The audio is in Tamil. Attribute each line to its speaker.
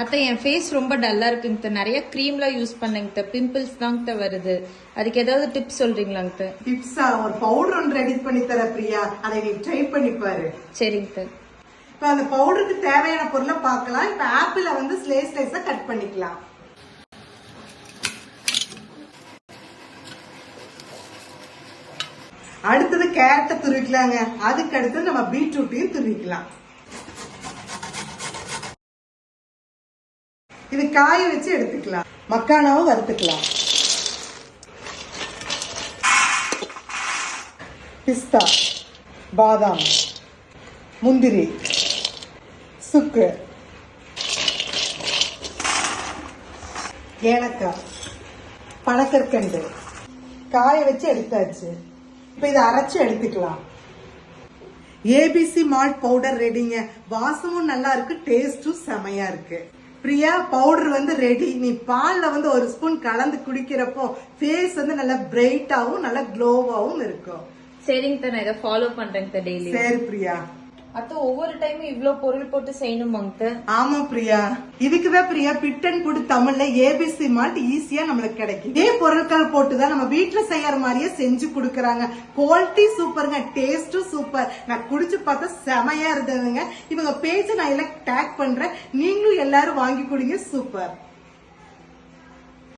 Speaker 1: அத்தை என் ஃபேஸ் ரொம்ப டல்லா இருக்குங்க. நிறைய க்ரீம்லாம் யூஸ் பண்ணுங்க பிம்பிள்ஸ் தாங்க வருது. அதுக்கு ஏதாவது டிப்ஸ் சொல்றீங்களாங்க?
Speaker 2: டிப்ஸா ஒரு பவுடர் ஒன்று ரெடி பண்ணி தர பிரியா? அதை நீ ட்ரை பண்ணி பாரு.
Speaker 1: சரிங்க.
Speaker 2: இப்ப அந்த பவுடருக்கு தேவையான பொருளை பார்க்கலாம். இப்ப ஆப்பிள வந்து ஸ்லைஸ் ஸ்லைஸா கட் பண்ணிக்கலாம். அடுத்தது கேரட்டை துருவிக்கலாங்க. அதுக்கு அடுத்து நம்ம பீட்ரூட்டையும் துருவிக்கலாம். இது காய வச்சு எடுத்துக்கலாம். மக்கானாவும் வறுத்துக்கலாம். பிஸ்தா பாதாம் முந்திரி சுக்கு ஏலக்காய் பனக்கற்கண்டு. காய வச்சு எடுத்தாச்சு. இப்ப இதை அரைச்சு எடுத்துக்கலாம். ஏபிசி மால்ட் பவுடர் ரெடிங்க வாசமும் நல்லா இருக்கு டேஸ்டும் செமையா இருக்கு. பிரியா பவுடர் வந்து ரெடி நீ பால்ல வந்து ஒரு ஸ்பூன் கலந்து குடிக்கிறப்போ ஃபேஸ் வந்து நல்லா பிரைட்டாவும் நல்லா க்ளோவாவும் இருக்கும்.
Speaker 1: சரிங்க அத்தை, நான் இதை ஃபாலோ பண்றேங்க டெய்லி
Speaker 2: சரி பிரியா.
Speaker 1: அத்தை ஒவ்வொரு டைமும் இவ்ளோ பொருள் போட்டு செய்யணும் அத்தை?
Speaker 2: ஆமா பிரியா. இதுக்குதான் பிரியா பிட் அண்ட் புட் தமிழ்ல ஏபிசி மால்ட் ஈஸியா நம்மளுக்கு கிடைக்கும் இதே பொருட்கள் போட்டுதான் நம்ம வீட்டுல செய்யற மாதிரியே செஞ்சு குடுக்கறாங்க. குவாலிட்டி சூப்பருங்க டேஸ்டும் சூப்பர். நான் குடிச்சு பார்த்தா செமையா இருந்ததுங்க. இவங்க பேஜ் நான் எல்லாம் டேக் பண்றேன். நீங்களும் எல்லாரும் வாங்கி குடிங்க சூப்பர்.